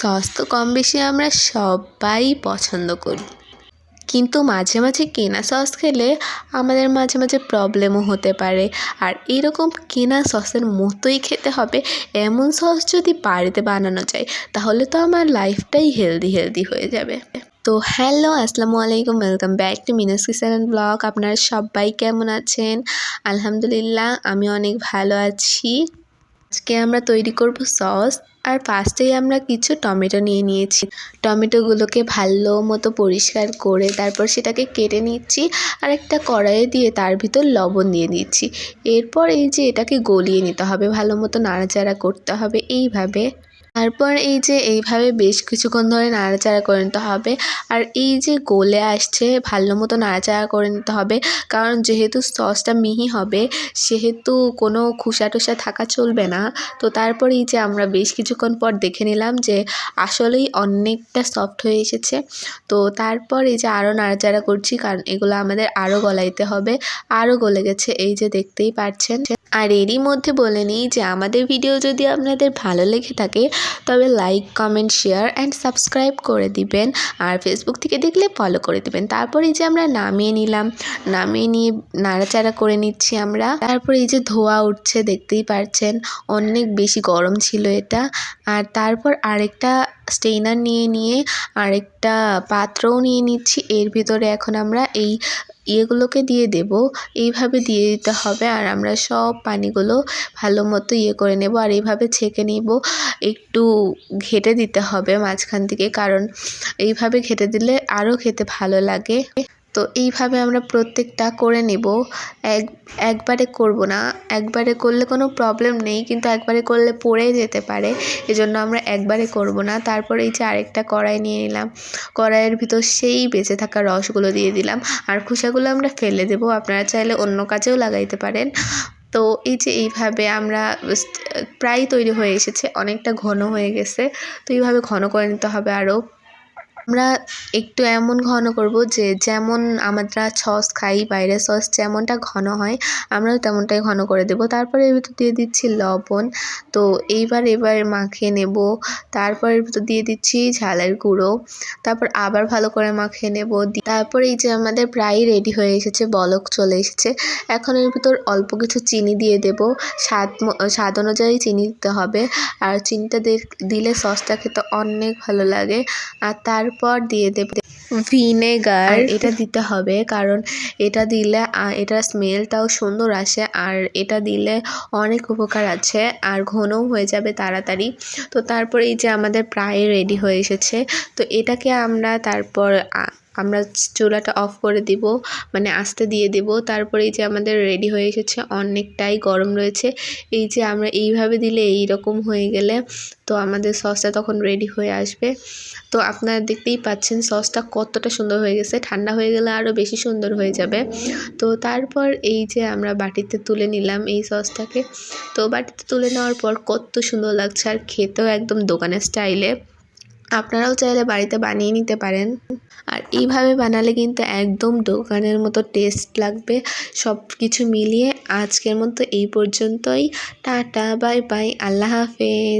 Sauce তো কম বেশি আমরা সবাই পছন্দ করি। কিন্তু মাঝে মাঝে কেনা সস খেলে আমাদের মাঝে মাঝে প্রবলেমও হতে পারে। আর এরকম কেনা সসের মতোই খেতে হবে, এমন সস যদি বাড়িতে বানানো যায়, তাহলে তো আমার লাইফটাই হেলদি হেলদি হয়ে যাবে। তো হ্যালো আসসালামু আলাইকুম ওয়েলকাম ব্যাক টু মিনাস অ্যান্ড ব্লগ আপনারা সবাই কেমন আছেন? আলহামদুলিল্লাহ, আমি অনেক ভালো আছি। আজকে আমরা তৈরি করব সস। আর ফার্স্টেই আমরা কিছু টমেটো নিয়ে নিয়েছি। টমেটোগুলোকে ভালো মতো পরিষ্কার করে তারপর সেটাকে কেটে নিচ্ছি আর একটা কড়াইয়ে দিয়ে তার ভিতর লবণ দিয়ে দিচ্ছি। এরপর এই যে এটাকে গলিয়ে নিতে হবে, ভালো মতো নাড়াচাড়া করতে হবে এইভাবে। তারপর এই যে এইভাবে বেশ কিছুক্ষণ ধরে নাড়াচাড়া করে নিতে হবে। আর এই যে গলে আসছে, ভালো মতো নাড়াচাড়া করে নিতে হবে। কারণ যেহেতু সসটা মিহি হবে, সেহেতু কোনো খোসা টোসা থাকা চলবে না। তো তারপর এই যে আমরা বেশ কিছুক্ষণ পর দেখে নিলাম যে আসলেই অনেকটা সফট হয়ে এসেছে। তো তারপর এই যে আরও নাড়াচাড়া করছি, কারণ এগুলো আমাদের আরও গলাইতে হবে। আরও গলে গেছে, এই যে দেখতেই পাচ্ছেন আর এরই মধ্যে বলে নিই যে আমাদের ভিডিও যদি আপনাদের ভালো লেগে থাকে তবে like comment share and subscribe করে দিবেন। আর ফেসবুক থেকে দেখলে ফলো করে দিবেন। তারপর এই যে আমরা নামিয়ে নিলাম। নামিয়ে নিয়ে নাড়াচাড়া করে নিচ্ছি আমরা। তারপর এই যে ধোয়া উঠছে, দেখতেই পারছেন, অনেক বেশি গরম ছিল এটা। আর তারপর আরেকটা স্টেইনার নিয়ে নিয়ে আরেকটা পাত্রও নিয়ে নিচ্ছি। এর ভিতরে এখন আমরা এই ইয়েগুলোকে দিয়ে দেব। এইভাবে দিয়ে দিতে হবে আর আমরা সব পানিগুলো ভালো মতো ইয়ে করে নেব আর এইভাবে ছেঁকে নেব। একটু ঘেটে দিতে হবে মাঝখান থেকে কারণ এইভাবে ঘেটে দিলে আরও খেতে ভালো লাগে। তো এইভাবে আমরা প্রত্যেকটা করে নেব। এক, একবারে করব না। একবারে করলে কোনো প্রবলেম নেই, কিন্তু একবারে করলে পড়ে যেতে পারে। এজন্য আমরা একবারে করব না। তারপর এই যে আরেকটা কড়াই নিয়ে নিলাম। কড়াইয়ের ভিতর সেই বেঁচে থাকা রসগুলো দিয়ে দিলাম। আর খোসাগুলো আমরা ফেলে দেবো। আপনারা চাইলে অন্য কাজেও লাগাইতে পারেন। তো এই যে এইভাবে আমরা প্রায় তৈরি হয়ে এসেছে। অনেকটা ঘন হয়ে গেছে। তো এইভাবে ঘন করে নিতে হবে আরও আমরা একটু এমন ঘন করব যে যেমন আমরা সস খাই, বাইরের সস যেমনটা ঘন হয়, আমরাও তেমনটাই ঘন করে দেব। তারপরে এর ভিতর দিয়ে দিচ্ছি লবণ। তো এইবার, এবার মাখিয়ে নেব। তারপর এর ভিতর দিয়ে দিচ্ছি ঝালের গুঁড়ো। তারপর আবার ভালো করে মাখিয়ে নেব। তারপর এই যে আমাদের প্রায় রেডি হয়ে এসেছে, বলক চলে এসেছে। এখন এর ভিতর অল্প কিছু চিনি দিয়ে দেব। স্বাদ স্বাদ অনুযায়ী চিনি দিতে হবে। আর চিনিটা দিলে সসটা খেতে অনেক ভালো লাগে। আর তারপর তারপর দিয়ে দেবে। ভিনেগার। এটা দিতে হবে, কারণ এটা দিলে এটা স্মেলটাও সুন্দর আসে, আর এটা দিলে অনেক উপকার আছে, আর ঘনও হয়ে যাবে তাড়াতাড়ি। তো তারপর এই যে আমাদের প্রায় রেডি হয়ে এসেছে, তো এটাকে আমরা তারপর আমরা চুলাটা অফ করে দিব মানে আস্তে দিয়ে দেব। তারপরে এই যে আমাদের রেডি হয়ে এসেছে অনেকটাই গরম রয়েছে। এই যে আমরা এইভাবে দিলে এই রকম হয়ে গেলে তো আমাদের সসটা তখন রেডি হয়ে আসবে। তো আপনারা দেখতেই পাচ্ছেন সসটা কতটা সুন্দর হয়ে গেছে। ঠান্ডা হয়ে গেলে আরও বেশি সুন্দর হয়ে যাবে। তো তারপর এই যে আমরা বাটিতে তুলে নিলাম এই সসটাকে তো বাটিতে তুলে নেওয়ার পর কত সুন্দর লাগছে আর খেতেও একদম দোকানের স্টাইলে আপনারাও চাইলে বাড়িতে বানিয়ে নিতে পারেন। আর এইভাবে বানালে কিন্তু একদম দোকানের মতো টেস্ট লাগবে। সব কিছু মিলিয়ে আজকের মতো এই পর্যন্তই। টাটা বাই বাই আল্লাহ হাফেজ।